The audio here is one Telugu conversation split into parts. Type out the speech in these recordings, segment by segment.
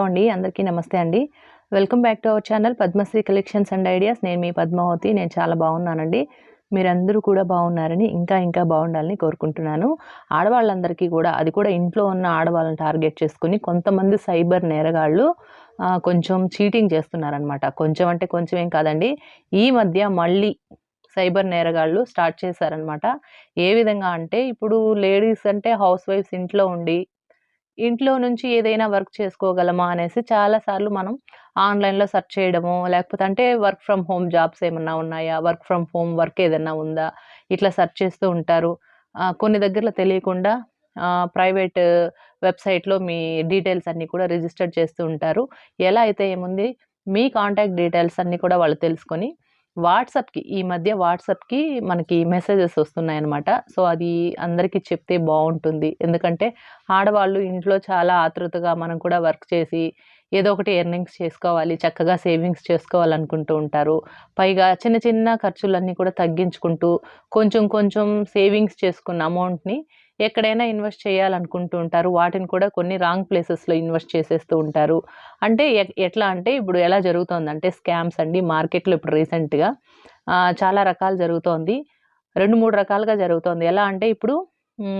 హలో అండి అందరికీ నమస్తే అండి. Welcome back to our channel Padmasri collections and ideas. నేను మీ పద్మావతి నేను చాలా బాగున్నానండి. మీరందరూ కూడా బాగున్నారని ఇంకా ఇంకా బాగుండాలని కోరుకుంటున్నాను. ఆడవాళ్ళందరికీ కూడా అది కూడా ఇంట్లో ఉన్న ఆడవాళ్ళని టార్గెట్ చేసుకుని కొంతమంది సైబర్ నేరగాళ్ళు కొంచెం చీటింగ్ చేస్తున్నారనమాట కొంచెం అంటే కొంచెం ఏం కాదండి ఈ మధ్య మళ్ళీ సైబర్ నేరగాళ్ళు స్టార్ట్ చేశారనమాట ఏ విధంగా అంటే ఇప్పుడు లేడీస్ అంటే హౌస్ వైఫ్స్ ఇంట్లో ఉండి ఇంట్లో నుంచి ఏదైనా వర్క్ చేసుకోగలమా అనేసి చాలా సార్లు మనం ఆన్లైన్లో సెర్చ్ చేయడము లేకపోతే అంటే వర్క్ ఫ్రమ్ హోమ్ జాబ్స్ ఏమన్నా ఉన్నాయా? వర్క్ ఫ్రమ్ హోమ్ వర్క్ ఏదైనా ఉందా? ఇట్లా సెర్చ్ చేస్తూ ఉంటారు. కొన్ని దగ్గరలో తెలియకుండా ప్రైవేట్ వెబ్సైట్లో మీ డీటెయిల్స్ అన్నీ కూడా రిజిస్టర్ చేస్తూ ఉంటారు. ఎలా అయితే ఏముంది? మీ కాంటాక్ట్ డీటెయిల్స్ అన్నీ కూడా వాళ్ళు తెలుసుకొని వాట్సాప్కి ఈ మధ్య వాట్సాప్కి మనకి మెసేజెస్ వస్తున్నాయన్నమాట. సో అది అందరికీ చెప్తే బాగుంటుంది ఎందుకంటే ఆడవాళ్ళు ఇంట్లో చాలా ఆతృతగా మనం కూడా వర్క్ చేసి ఏదో ఒకటి ఎర్నింగ్స్ చేసుకోవాలి చక్కగా సేవింగ్స్ చేసుకోవాలనుకుంటూ ఉంటారు. పైగా చిన్న చిన్న ఖర్చులన్నీ కూడా తగ్గించుకుంటూ కొంచెం కొంచెం సేవింగ్స్ చేసుకున్న అమౌంట్ని ఎక్కడైనా ఇన్వెస్ట్ చేయాలనుకుంటూ ఉంటారు. వాటిని కూడా కొన్ని రాంగ్ ప్లేసెస్లో ఇన్వెస్ట్ చేసేస్తూ ఉంటారు. అంటే ఎ- ఎట్లా అంటే ఇప్పుడు ఎలా జరుగుతుందంటే స్కామ్స్ అండి మార్కెట్లో ఇప్పుడు రీసెంట్గా చాలా రకాలు జరుగుతోంది. రెండు మూడు రకాలుగా జరుగుతోంది. ఎలా అంటే ఇప్పుడు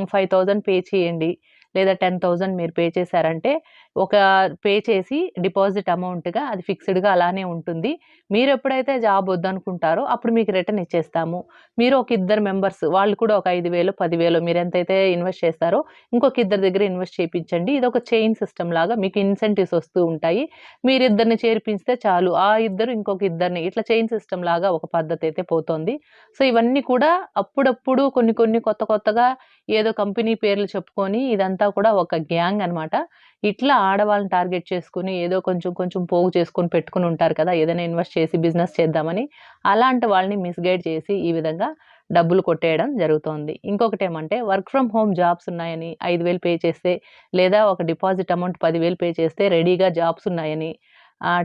ఫైవ్ థౌజండ్ పే చేయండి లేదా టెన్ థౌజండ్ మీరు పే చేశారంటే ఒక పే చేసి డిపాజిట్ అమౌంట్గా అది ఫిక్స్డ్గా అలానే ఉంటుంది. మీరు ఎప్పుడైతే జాబ్ వద్దనుకుంటారో అప్పుడు మీకు రిటర్న్ ఇచ్చేస్తాము. మీరు ఒక ఇద్దరు మెంబర్స్ వాళ్ళు కూడా ఒక ఐదు వేలు పదివేలు మీరు ఎంతైతే ఇన్వెస్ట్ చేస్తారో ఇంకొక ఇద్దరి దగ్గర ఇన్వెస్ట్ చేయించండి ఇది ఒక చైన్ సిస్టమ్ లాగా మీకు ఇన్సెంటివ్స్ వస్తూ ఉంటాయి. మీరు ఇద్దరిని చేర్పిస్తే చాలు. ఆ ఇద్దరు ఇంకొక ఇద్దరిని ఇట్లా చైన్ సిస్టమ్ లాగా ఒక పద్ధతి అయితే పోతోంది. సో ఇవన్నీ కూడా అప్పుడప్పుడు కొన్ని కొన్ని కొత్త కొత్తగా ఏదో కంపెనీ పేర్లు చెప్పుకొని ఇదంతా కూడా ఒక గ్యాంగ్ అనమాట ఇట్లా ఆడవాళ్ళని టార్గెట్ చేసుకుని ఏదో కొంచెం కొంచెం పోగు చేసుకొని పెట్టుకుని ఉంటారు కదా ఏదైనా ఇన్వెస్ట్ చేసి బిజినెస్ చేద్దామని. అలాంటి వాళ్ళని మిస్గైడ్ చేసి ఈ విధంగా డబ్బులు కొట్టేయడం జరుగుతోంది. ఇంకొకటి ఏమంటే వర్క్ ఫ్రమ్ హోమ్ జాబ్స్ ఉన్నాయని ఐదు వేలు పే చేస్తే లేదా ఒక డిపాజిట్ అమౌంట్ పదివేలు పే చేస్తే రెడీగా జాబ్స్ ఉన్నాయని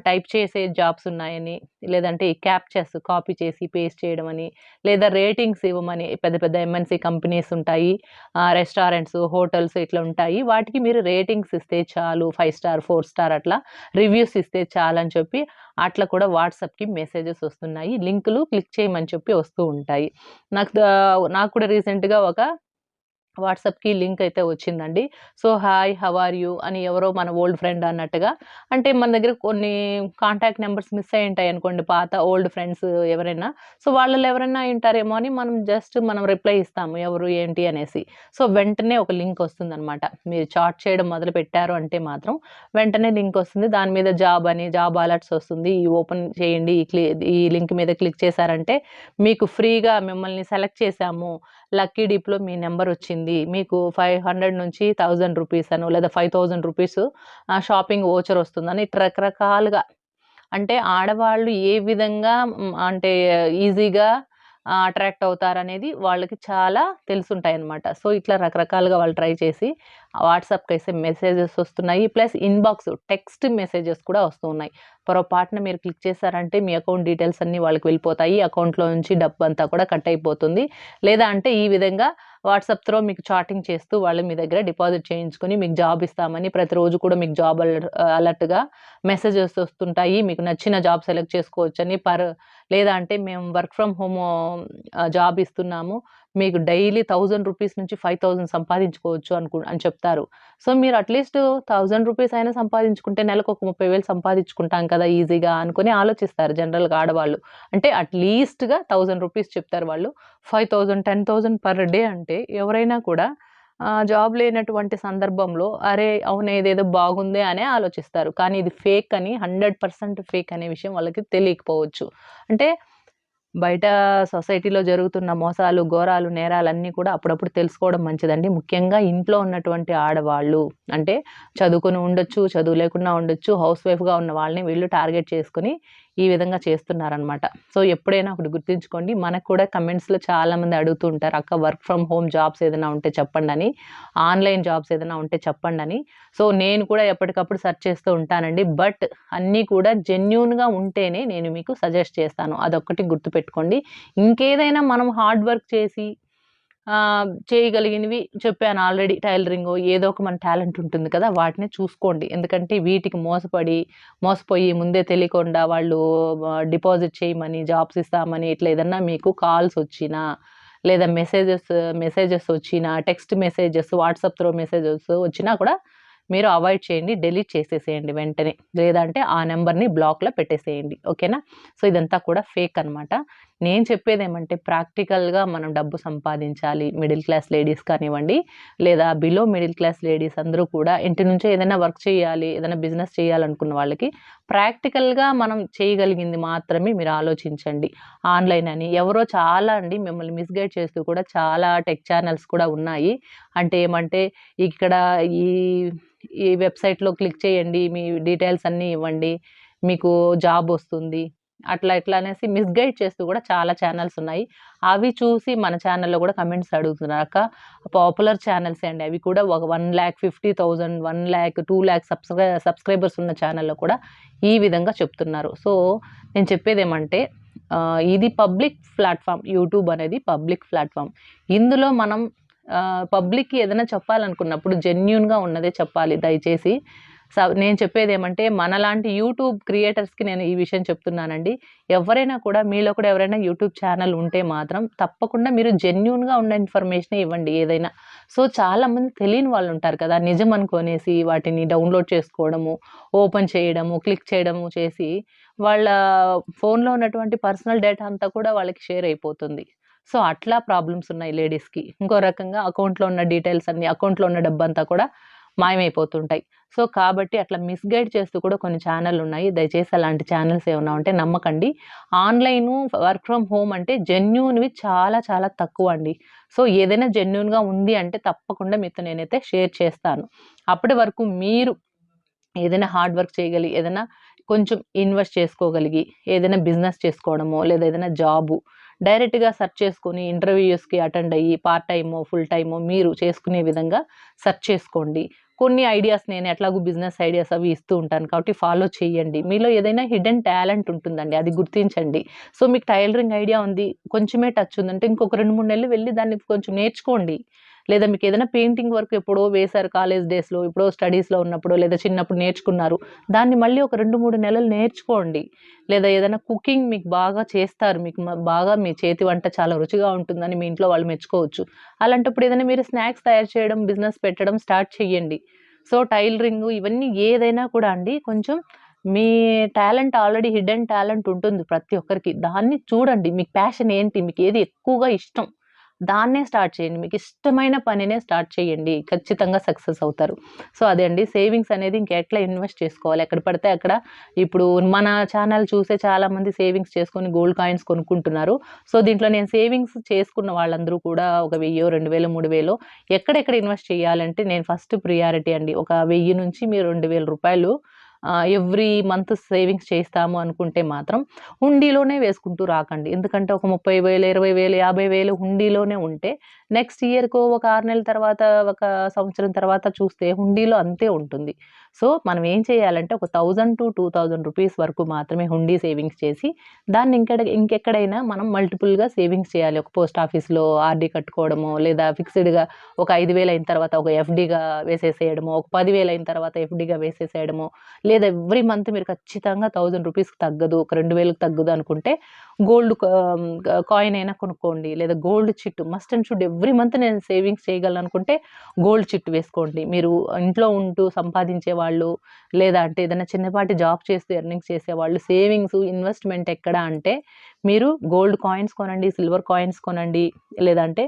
టైప్ చేసే జాబ్స్ ఉన్నాయని లేదంటే క్యాప్చర్స్ కాపీ చేసి పేస్ట్ చేయడం అని లేదా రేటింగ్స్ ఇవ్వమని పెద్ద పెద్ద ఎంఎన్సీ కంపెనీస్ ఉంటాయి రెస్టారెంట్స్ హోటల్స్ ఇట్లా ఉంటాయి. వాటికి మీరు రేటింగ్స్ ఇస్తే చాలు ఫైవ్ స్టార్ ఫోర్ స్టార్ అట్లా రివ్యూస్ ఇస్తే చాలు అని చెప్పి అట్లా కూడా వాట్సాప్కి మెసేజెస్ వస్తున్నాయి. లింకులు క్లిక్ చేయమని చెప్పి వస్తూ ఉంటాయి. నాకు నాకు కూడా రీసెంట్గా ఒక వాట్సాప్కి లింక్ అయితే వచ్చిందండి. So hi how are you? అని ఎవరో మన ఓల్డ్ ఫ్రెండ్ అన్నట్టుగా. అంటే మన దగ్గర కొన్ని కాంటాక్ట్ నెంబర్స్ మిస్ అయి ఉంటాయి అనుకోండి పాత ఓల్డ్ ఫ్రెండ్స్ ఎవరైనా. సో వాళ్ళు ఎవరైనా ఉంటారేమో అని మనం జస్ట్ మనం రిప్లై ఇస్తాము ఎవరు ఏంటి అనేసి. సో వెంటనే ఒక లింక్ వస్తుందన్నమాట. మీరు చాట్ చేయడం మొదలు పెట్టారు అంటే మాత్రం వెంటనే లింక్ వస్తుంది. దాని మీద జాబ్ అని జాబ్ అలర్ట్స్ వస్తుంది. ఈ ఓపెన్ చేయండి ఈ క్లి ఈ లింక్ మీద క్లిక్ చేశారంటే మీకు ఫ్రీగా మిమ్మల్ని సెలెక్ట్ చేశాము. లక్కీ డిప్లో మీ నెంబర్ వచ్చింది. మీకు ఫైవ్ హండ్రెడ్ నుంచి థౌజండ్ రూపీస్ అను లేదా five thousand rupees shopping voucher వస్తుందని రకరకాలుగా. అంటే ఆడవాళ్ళు ఏ విధంగా అంటే ఈజీగా అట్రాక్ట్ అవుతారనేది వాళ్ళకి చాలా తెలుసుంటాయి అనమాట సో ఇట్లా రకరకాలుగా వాళ్ళు ట్రై చేసి వాట్సాప్కి అయితే మెసేజెస్ వస్తున్నాయి. ప్లస్ ఇన్బాక్స్ టెక్స్ట్ మెసేజెస్ కూడా వస్తున్నాయి పొరపాటున మీరు క్లిక్ చేశారంటే మీ అకౌంట్ డీటెయిల్స్ అన్నీ వాళ్ళకి వెళ్ళిపోతాయి. అకౌంట్లో నుంచి డబ్బు అంతా కూడా కట్ అయిపోతుంది. లేదా అంటే ఈ విధంగా వాట్సాప్ త్రో మీకు చాటింగ్ చేస్తూ వాళ్ళు మీ దగ్గర డిపాజిట్ చేయించుకొని మీకు జాబ్ ఇస్తామని ప్రతిరోజు కూడా మీకు జాబ్ అలర్ట్గా మెసేజెస్ వస్తుంటాయి. మీకు నచ్చిన జాబ్ సెలెక్ట్ చేసుకోవచ్చని పర్ లేదా అంటే మేము వర్క్ ఫ్రమ్ హోమ్ జాబ్ ఇస్తున్నాము. మీకు డైలీ థౌజండ్ రూపీస్ నుంచి ఫైవ్ థౌజండ్ సంపాదించుకోవచ్చు అనుకు అని చెప్తారు. సో మీరు అట్లీస్ట్ థౌజండ్ రూపీస్ అయినా సంపాదించుకుంటే నెలకు ఒక ముప్పై వేలు సంపాదించుకుంటాం కదా ఈజీగా అనుకుని ఆలోచిస్తారు జనరల్గా ఆడవాళ్ళు. అంటే అట్లీస్ట్గా థౌజండ్ రూపీస్ చెప్తారు వాళ్ళు. Five thousand ten thousand per day అంటే ఎవరైనా కూడా జాబ్ లేనటువంటి సందర్భంలో అరే అవును ఏదేదో బాగుంది అనే ఆలోచిస్తారు. కానీ ఇది ఫేక్ అని హండ్రెడ్ పర్సెంట్ ఫేక్ అనే విషయం వాళ్ళకి తెలియకపోవచ్చు. అంటే బయట సొసైటీలో జరుగుతున్న మోసాలు ఘోరాలు నేరాలన్నీ కూడా అప్పుడప్పుడు తెలుసుకోవడం మంచిదండి. ముఖ్యంగా ఇంట్లో ఉన్నటువంటి ఆడవాళ్ళు అంటే చదువుకొని ఉండొచ్చు చదువు లేకుండా ఉండొచ్చు హౌస్ వైఫ్గా ఉన్న వాళ్ళని వీళ్ళు టార్గెట్ చేసుకుని ఈ విధంగా చేస్తున్నారనమాట సో ఎప్పుడైనా ఒకటి గుర్తుంచుకోండి మనకు కూడా కమెంట్స్లో చాలామంది అడుగుతూ ఉంటారు అక్క వర్క్ ఫ్రమ్ హోమ్ జాబ్స్ ఏదైనా ఉంటే చెప్పండి అని ఆన్లైన్ జాబ్స్ ఏదైనా ఉంటే చెప్పండి అని. సో నేను కూడా ఎప్పటికప్పుడు సెర్చ్ చేస్తూ ఉంటానండి. బట్ అన్నీ కూడా జెన్యున్గా ఉంటేనే నేను మీకు సజెస్ట్ చేస్తాను. అదొక్కటి గుర్తుపెట్టుకోండి. ఇంకేదైనా మనం హార్డ్ వర్క్ చేసి చేయగలిగినవి చెప్పాను ఆల్రెడీ. టైలరింగ్ ఏదో ఒక మన టాలెంట్ ఉంటుంది కదా వాటిని చూసుకోండి. ఎందుకంటే వీటికి మోసపడి మోసపోయి ముందే తెలియకుండా వాళ్ళు డిపాజిట్ చేయమని జాబ్స్ ఇస్తామని ఇట్లా ఏదన్నా మీకు కాల్స్ వచ్చినా లేదా మెసేజెస్ మెసేజెస్ వచ్చినా text messages WhatsApp through messages వచ్చినా కూడా మీరు అవాయిడ్ చేయండి డెలీట్ చేసేసేయండి వెంటనే. లేదంటే ఆ నెంబర్ని బ్లాక్లో పెట్టేసేయండి. ఓకేనా? సో ఇదంతా కూడా ఫేక్ అనమాట నేను చెప్పేది ఏమంటే ప్రాక్టికల్గా మనం డబ్బు సంపాదించాలి మిడిల్ క్లాస్ లేడీస్ కానివ్వండి లేదా బిలో మిడిల్ క్లాస్ లేడీస్ అందరూ కూడా ఇంటి నుంచే ఏదైనా వర్క్ చేయాలి ఏదైనా బిజినెస్ చేయాలనుకున్న వాళ్ళకి ప్రాక్టికల్గా మనం చేయగలిగింది మాత్రమే మీరు ఆలోచించండి. ఆన్లైన్ అని ఎవరో చాలా అండి మిమ్మల్ని మిస్గైడ్ చేస్తూ కూడా చాలా టెక్ ఛానల్స్ కూడా ఉన్నాయి. అంటే ఏమంటే ఇక్కడ ఈ ఈ వెబ్సైట్లో క్లిక్ చేయండి మీ డీటెయిల్స్ అన్నీ ఇవ్వండి మీకు జాబ్ వస్తుంది అట్లా ఇట్లా అనేసి మిస్గైడ్ చేస్తూ కూడా చాలా ఛానల్స్ ఉన్నాయి. అవి చూసి మన ఛానల్లో కూడా కమెంట్స్ అడుగుతున్నాక పాపులర్ ఛానల్స్ అండి? అవి కూడా ఒక one lakh fifty thousand one lakh two lakh subscribe subscribers ఉన్న ఛానల్లో కూడా ఈ విధంగా చెప్తున్నారు. సో నేను చెప్పేది ఏమంటే ఇది పబ్లిక్ ప్లాట్ఫామ్ యూట్యూబ్ అనేది పబ్లిక్ ప్లాట్ఫామ్ ఇందులో మనం పబ్లిక్కి ఏదైనా చెప్పాలనుకున్నప్పుడు జెన్యున్గా ఉన్నదే చెప్పాలి. దయచేసి నేను చెప్పేది ఏమంటే మనలాంటి యూట్యూబ్ క్రియేటర్స్కి నేను ఈ విషయం చెప్తున్నానండి. ఎవరైనా కూడా మీలో కూడా ఎవరైనా యూట్యూబ్ ఛానల్ ఉంటే మాత్రం తప్పకుండా మీరు జెన్యున్గా ఉన్న ఇన్ఫర్మేషన్ ఇవ్వండి ఏదైనా. సో చాలామంది తెలియని వాళ్ళు ఉంటారు కదా నిజం అనుకోనేసి వాటిని డౌన్లోడ్ చేసుకోవడము ఓపెన్ చేయడము క్లిక్ చేయడము చేసి వాళ్ళ ఫోన్లో ఉన్నటువంటి పర్సనల్ డేటా అంతా కూడా వాళ్ళకి షేర్ అయిపోతుంది. సో అట్లా ప్రాబ్లమ్స్ ఉన్నాయి లేడీస్కి. ఇంకో రకంగా అకౌంట్లో ఉన్న డీటెయిల్స్ అన్ని అకౌంట్లో ఉన్న డబ్బంతా కూడా మాయమైపోతుంటాయి. సో కాబట్టి అట్లా మిస్గైడ్ చేస్తూ కూడా కొన్ని ఛానల్ ఉన్నాయి. దయచేసి అలాంటి ఛానల్స్ ఏమైనా ఉంటే నమ్మకండి. ఆన్లైన్ వర్క్ ఫ్రమ్ హోమ్ అంటే జెన్యున్వి చాలా చాలా తక్కువ అండి. సో ఏదైనా జెన్యున్గా ఉంది అంటే తప్పకుండా మీతో నేనైతే షేర్ చేస్తాను. అప్పటి వరకు మీరు ఏదైనా హార్డ్ వర్క్ చేయగలిగి ఏదైనా కొంచెం ఇన్వెస్ట్ చేసుకోగలిగి ఏదైనా బిజినెస్ చేసుకోవడమో లేదా ఏదైనా జాబు డైరెక్ట్గా సెర్చ్ చేసుకొని ఇంటర్వ్యూస్కి అటెండ్ అయ్యి పార్ట్ టైమో ఫుల్ టైమో మీరు చేసుకునే విధంగా సెర్చ్ చేసుకోండి. కొన్ని ఐడియాస్ నేను ఎట్లాగూ బిజినెస్ ఐడియాస్ అవి ఇస్తూ ఉంటాను. కాబట్టి ఫాలో చేయండి. మీలో ఏదైనా హిడెన్ టాలెంట్ ఉంటుందండి అది గుర్తించండి. సో మీకు టైలరింగ్ ఐడియా ఉంది కొంచెమే టచ్ ఉందంటే ఇంకొక రెండు మూడు నెలలు వెళ్ళి దాన్ని కొంచెం నేర్చుకోండి. లేదా మీకు ఏదైనా పెయింటింగ్ వర్క్ ఎప్పుడో వేశారు కాలేజ్ డేస్లో ఎప్పుడో స్టడీస్లో ఉన్నప్పుడు లేదా చిన్నప్పుడు నేర్చుకున్నారు దాన్ని మళ్ళీ ఒక రెండు మూడు నెలలు నేర్చుకోండి. లేదా ఏదైనా కుకింగ్ మీకు బాగా చేస్తారు మీకు బాగా మీ చేతి వంట చాలా రుచిగా ఉంటుందని మీ ఇంట్లో వాళ్ళు మెచ్చుకోవచ్చు. అలాంటప్పుడు ఏదైనా మీరు స్నాక్స్ తయారు చేయడం బిజినెస్ పెట్టడం స్టార్ట్ చేయండి సో టైలరింగ్ ఇవన్నీ ఏదైనా కూడా అండి కొంచెం మీ టాలెంట్ ఆల్రెడీ హిడెన్ టాలెంట్ ఉంటుంది ప్రతి ఒక్కరికి. దాన్ని చూడండి మీకు ప్యాషన్ ఏంటి మీకు ఏది ఎక్కువగా ఇష్టం. దాన్నే స్టార్ట్ చేయండి. మీకు ఇష్టమైన పనినే స్టార్ట్ చేయండి. ఖచ్చితంగా సక్సెస్ అవుతారు. సో అదే అండి. సేవింగ్స్ అనేది ఇంకెట్లా ఇన్వెస్ట్ చేసుకోవాలి? ఎక్కడ పడితే అక్కడ ఇప్పుడు మన ఛానల్ చూసే చాలామంది సేవింగ్స్ చేసుకొని గోల్డ్ కాయిన్స్ కొనుక్కుంటున్నారు. సో దీంట్లో నేను సేవింగ్స్ చేసుకున్న వాళ్ళందరూ కూడా ఒక వెయ్యో రెండు వేలు మూడు వేలు ఎక్కడెక్కడ ఇన్వెస్ట్ చేయాలంటే నేను ఫస్ట్ ప్రియారిటీ అండి. ఒక వెయ్యి నుంచి మీరు రెండు వేల రూపాయలు ఎవ్రీ మంత్ సేవింగ్స్ చేస్తాము అనుకుంటే మాత్రం హుండీలోనే వేసుకుంటూ రాకండి. ఎందుకంటే ఒక ముప్పై వేలు ఇరవై వేలు యాభై వేలు హుండీలోనే ఉంటే నెక్స్ట్ ఇయర్కు ఒక ఆరు నెలల తర్వాత ఒక సంవత్సరం తర్వాత చూస్తే హుండీలో అంతే ఉంటుంది. సో మనం ఏం చేయాలంటే ఒక thousand to two thousand rupees వరకు మాత్రమే హుండీ సేవింగ్స్ చేసి దాన్ని ఇంకెడ ఇంకెక్కడైనా మనం మల్టిపుల్గా సేవింగ్స్ చేయాలి. ఒక పోస్ట్ ఆఫీస్లో ఆర్డీ కట్టుకోవడము లేదా ఫిక్స్డ్గా ఒక ఐదు వేలు అయిన తర్వాత ఒక ఎఫ్డీగా వేసేసేయడము ఒక పదివేలు అయిన తర్వాత ఎఫ్డీగా వేసేసేయడము లేదా ఎవ్రీ మంత్ మీరు ఖచ్చితంగా థౌజండ్ రూపీస్కి తగ్గదు ఒక రెండు వేలకు తగ్గదు అనుకుంటే గోల్డ్ కాయిన్ అయినా కొనుక్కోండి లేదా gold chit must and should every month నేను సేవింగ్స్ చేయగలను అనుకుంటే గోల్డ్ చిట్ వేసుకోండి. మీరు ఇంట్లో ఉంటూ సంపాదించే వాళ్ళు లేదా అంటే ఏదైనా చిన్నపాటి జాబ్ చేస్తూ ఎర్నింగ్స్ చేసేవాళ్ళు సేవింగ్స్ ఇన్వెస్ట్మెంట్ ఎక్కడ అంటే మీరు గోల్డ్ కాయిన్స్ కొనండి సిల్వర్ కాయిన్స్ కొనండి లేదంటే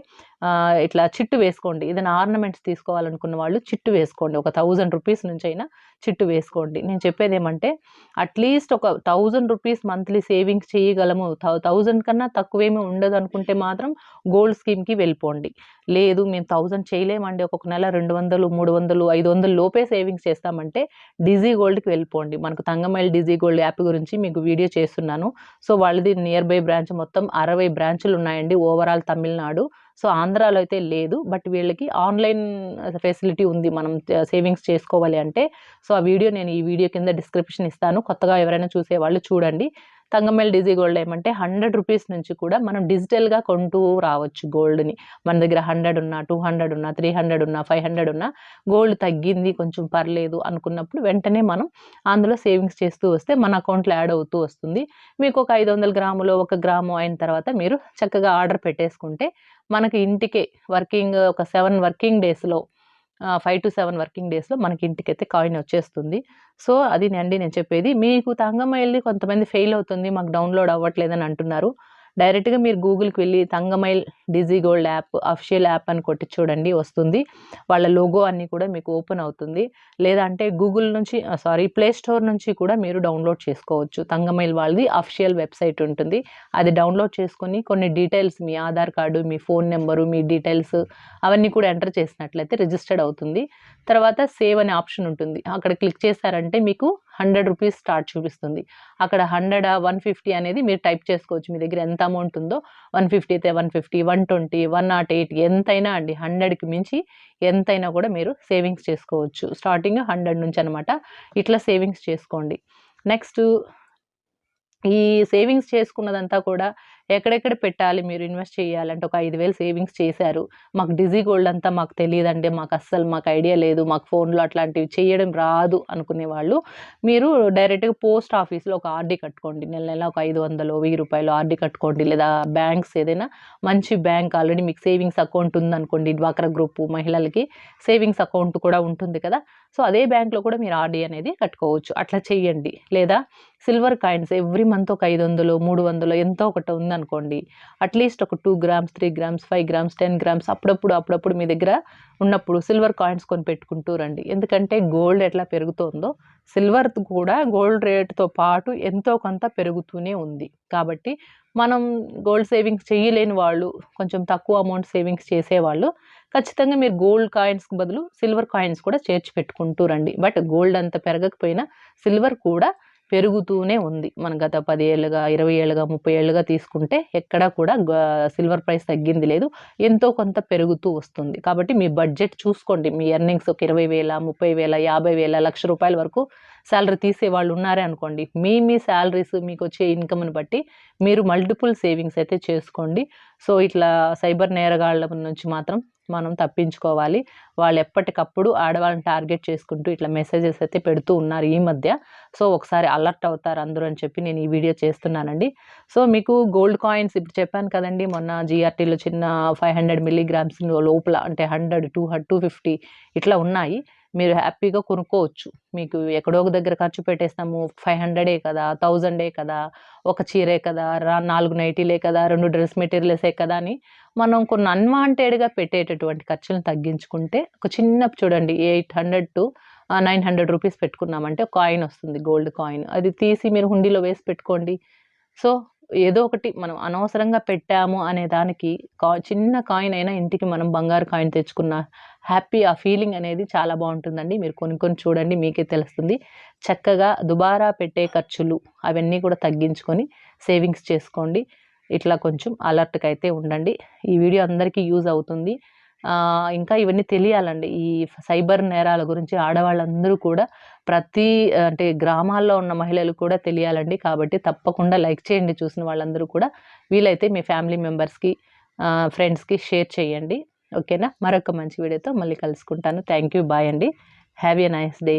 ఇట్లా చిట్టు వేసుకోండి. ఏదైనా ఆర్నమెంట్స్ తీసుకోవాలనుకున్న వాళ్ళు చిట్టు వేసుకోండి. ఒక థౌజండ్ రూపీస్ నుంచి అయినా చిట్టు వేసుకోండి. నేను చెప్పేది ఏమంటే అట్లీస్ట్ ఒక థౌజండ్ రూపీస్ మంత్లీ సేవింగ్స్ చేయగలము. థౌజండ్ కన్నా తక్కువేమీ ఉండదు అనుకుంటే మాత్రం గోల్డ్ స్కీమ్కి వెళ్ళిపోండి. లేదు మేము థౌజండ్ చేయలేమండి. ఒక్కొక్క నెల రెండు వందలు మూడు వందలు ఐదు వందలు లోపే సేవింగ్స్ చేస్తామంటే డిజీ గోల్డ్కి వెళ్ళిపోండి. మనకు తంగమైల్ డిజీ గోల్డ్ యాప్ గురించి మీకు వీడియో చేస్తున్నాను. సో వాళ్ళది నియర్ బై బ్రాంచ్ మొత్తం అరవై బ్రాంచులు ఉన్నాయండి ఓవరాల్ తమిళనాడు. సో ఆంధ్రాలో అయితే లేదు. బట్ వీళ్ళకి ఆన్లైన్ ఫెసిలిటీ ఉంది మనం సేవింగ్స్ చేసుకోవాలి అంటే. సో ఆ వీడియో నేను ఈ వీడియో కింద డిస్క్రిప్షన్ ఇస్తాను. కొత్తగా ఎవరైనా చూసే వాళ్ళు చూడండి. తంగమేల్ డిజీ గోల్డ్ ఏమంటే హండ్రెడ్ రూపీస్ నుంచి కూడా మనం డిజిటల్గా కొంటూ రావచ్చు గోల్డ్ని. మన దగ్గర హండ్రెడ్ ఉన్నా టూ హండ్రెడ్ ఉన్నా త్రీ హండ్రెడ్ ఉన్నా ఫైవ్ హండ్రెడ్ ఉన్నా గోల్డ్ తగ్గింది కొంచెం పర్లేదు అనుకున్నప్పుడు వెంటనే మనం అందులో సేవింగ్స్ చేస్తూ వస్తే మన అకౌంట్లో యాడ్ అవుతూ వస్తుంది. మీకు ఒక ఐదు వందల గ్రాములు ఒక గ్రాము అయిన తర్వాత మీరు చక్కగా ఆర్డర్ పెట్టేసుకుంటే మనకి ఇంటికే వర్కింగ్ ఒక సెవెన్ వర్కింగ్ డేస్లో ఫైవ్ టు సెవెన్ వర్కింగ్ డేస్లో మనకి ఇంటికైతే కాయిన్ వచ్చేస్తుంది. సో అది అండి నేను చెప్పేది. మీకు తంగమైల్ది కొంతమంది ఫెయిల్ అవుతుంది మాకు డౌన్లోడ్ అవ్వట్లేదని అంటున్నారు. డైరెక్ట్గా మీరు గూగుల్కి వెళ్ళి Thangamayil digi gold app official app అని కొట్టి చూడండి వస్తుంది. వాళ్ళ లోగో అన్నీ కూడా మీకు ఓపెన్ అవుతుంది. లేదంటే గూగుల్ నుంచి సారీ ప్లే స్టోర్ నుంచి కూడా మీరు డౌన్లోడ్ చేసుకోవచ్చు. తంగమైల్ వాళ్ళది అఫిషియల్ వెబ్సైట్ ఉంటుంది. అది డౌన్లోడ్ చేసుకొని కొన్ని డీటెయిల్స్ మీ ఆధార్ కార్డు మీ ఫోన్ నెంబరు మీ డీటెయిల్స్ అవన్నీ కూడా ఎంటర్ చేసినట్లయితే రిజిస్టర్డ్ అవుతుంది. తర్వాత సేవ్ అనే ఆప్షన్ ఉంటుంది. అక్కడ క్లిక్ చేశారంటే మీకు హండ్రెడ్ రూపీస్ స్టార్ట్ చూపిస్తుంది. అక్కడ హండ్రెడ్ వన్ ఫిఫ్టీ అనేది మీరు టైప్ చేసుకోవచ్చు. మీ దగ్గర ఎంత అమౌంట్ ఉందో వన్ ఫిఫ్టీ అయితే one fifty one one twenty one nought eight ఎంతైనా అండి హండ్రెడ్కి మించి ఎంతైనా కూడా మీరు సేవింగ్స్ చేసుకోవచ్చు. స్టార్టింగ్ హండ్రెడ్ నుంచి అనమాట ఇట్లా సేవింగ్స్ చేసుకోండి. నెక్స్ట్ ఈ సేవింగ్స్ చేసుకున్నదంతా కూడా ఎక్కడెక్కడ పెట్టాలి మీరు ఇన్వెస్ట్ చేయాలంటే ఒక ఐదు వేలు సేవింగ్స్ చేశారు. మాకు డిజీ గోల్డ్ అంతా మాకు తెలియదండి మాకు అస్సలు మాకు ఐడియా లేదు మాకు ఫోన్లో అట్లాంటివి చేయడం రాదు అనుకునే వాళ్ళు మీరు డైరెక్ట్గా పోస్ట్ ఆఫీస్లో ఒక ఆర్డీ కట్టుకోండి నెల నెల ఒక ఐదు వందలు వెయ్యి రూపాయలు ఆర్డీ కట్టుకోండి లేదా బ్యాంక్స్ ఏదైనా మంచి బ్యాంక్ ఆల్రెడీ మీకు సేవింగ్స్ అకౌంట్ ఉందనుకోండి డ్వాక్రా గ్రూప్ మహిళలకి సేవింగ్స్ అకౌంట్ కూడా ఉంటుంది కదా. సో అదే బ్యాంక్లో కూడా మీరు ఆర్డీ అనేది కట్టుకోవచ్చు. అట్లా చేయండి. లేదా సిల్వర్ కాయిన్స్ ఎవ్రీ మంత్ ఒక ఐదు వందలు మూడు వందలు ఎంతో ఒకటి ఉందనుకోండి అట్లీస్ట్ ఒక two grams three grams five grams ten grams అప్పుడప్పుడు అప్పుడప్పుడు మీ దగ్గర ఉన్నప్పుడు సిల్వర్ కాయిన్స్ కొని పెట్టుకుంటూ రండి. ఎందుకంటే గోల్డ్ ఎట్లా పెరుగుతుందో సిల్వర్ కూడా గోల్డ్ రేట్తో పాటు ఎంతో కొంత పెరుగుతూనే ఉంది. కాబట్టి మనం గోల్డ్ సేవింగ్స్ చేయలేని వాళ్ళు కొంచెం తక్కువ అమౌంట్ సేవింగ్స్ చేసేవాళ్ళు ఖచ్చితంగా మీరు గోల్డ్ కాయిన్స్కి బదులు సిల్వర్ కాయిన్స్ కూడా చేర్చి పెట్టుకుంటూ రండి. బట్ గోల్డ్ అంత పెరగకపోయినా సిల్వర్ కూడా పెరుగుతూనే ఉంది. మన గత పది ఏళ్ళుగా ఇరవై ఏళ్ళుగా ముప్పై ఏళ్ళుగా తీసుకుంటే ఎక్కడా కూడా సిల్వర్ ప్రైస్ తగ్గింది లేదు. ఎంతో కొంత పెరుగుతూ వస్తుంది. కాబట్టి మీ బడ్జెట్ చూసుకోండి. మీ ఎర్నింగ్స్ ఒక ఇరవై వేల ముప్పై వేల యాభై వేల లక్ష రూపాయల వరకు శాలరీ తీసే వాళ్ళు ఉన్నారే అనుకోండి మీ మీ శాలరీస్ మీకు వచ్చే ఇన్కమ్ని బట్టి మీరు మల్టిపుల్ సేవింగ్స్ అయితే చేసుకోండి. సో ఇట్లా సైబర్ నేరగాళ్ళ నుంచి మాత్రం మనం తప్పించుకోవాలి. వాళ్ళు ఎప్పటికప్పుడు ఆడవాళ్ళని టార్గెట్ చేసుకుంటూ ఇట్లా మెసేజెస్ అయితే పెడుతూ ఉన్నారు ఈ మధ్య. సో ఒకసారి అలర్ట్ అవుతారు అందరూ అని చెప్పి నేను ఈ వీడియో చేస్తున్నానండి. సో మీకు గోల్డ్ కాయిన్స్ ఇప్పుడు చెప్పాను కదండి మొన్న జిఆర్టీలో చిన్న ఫైవ్ హండ్రెడ్ మిల్లీగ్రామ్స్ లోపల అంటే హండ్రెడ్ టూ టూ ఫిఫ్టీ ఇట్లా ఉన్నాయి. మీరు హ్యాపీగా కొనుక్కోవచ్చు. మీకు ఎక్కడో ఒక దగ్గర ఖర్చు పెట్టేస్తాము. ఫైవ్ హండ్రెడే కదా థౌజండే కదా ఒక చీరే కదా రా నాలుగు నైటీలే కదా రెండు డ్రెస్ మెటీరియల్సే కదా అని మనం కొన్ని అన్వాంటెడ్గా పెట్టేటటువంటి ఖర్చులను తగ్గించుకుంటే ఒక చిన్న చూడండి eight hundred to nine hundred rupees పెట్టుకున్నామంటే కాయిన్ వస్తుంది గోల్డ్ కాయిన్. అది తీసి మీరు హుండీలో వేసి పెట్టుకోండి. సో ఏదో ఒకటి మనం అనవసరంగా పెట్టాము అనే దానికి కా చిన్న కాయిన్ అయినా ఇంటికి మనం బంగారు కాయిన్ తెచ్చుకున్న హ్యాపీ ఆ ఫీలింగ్ అనేది చాలా బాగుంటుందండి. మీరు కొనుక్కొని చూడండి మీకే తెలుస్తుంది. చక్కగా దుబారా పెట్టే ఖర్చులు అవన్నీ కూడా తగ్గించుకొని సేవింగ్స్ చేసుకోండి. ఇట్లా కొంచెం అలర్ట్గా అయితే ఉండండి. ఈ వీడియో అందరికీ యూజ్ అవుతుంది. ఇంకా ఇవన్నీ తెలియాలండి. ఈ సైబర్ నేరాల గురించి ఆడవాళ్ళందరూ కూడా ప్రతి అంటే గ్రామాల్లో ఉన్న మహిళలు కూడా తెలియాలండి. కాబట్టి తప్పకుండా లైక్ చేయండి చూసిన వాళ్ళందరూ కూడా. వీలైతే మీ ఫ్యామిలీ మెంబర్స్కి ఫ్రెండ్స్కి షేర్ చేయండి. ఓకేనా? మరొక మంచి వీడియోతో మళ్ళీ కలుసుకుంటాను. థ్యాంక్ యూ బాయ్ అండి. Have a nice day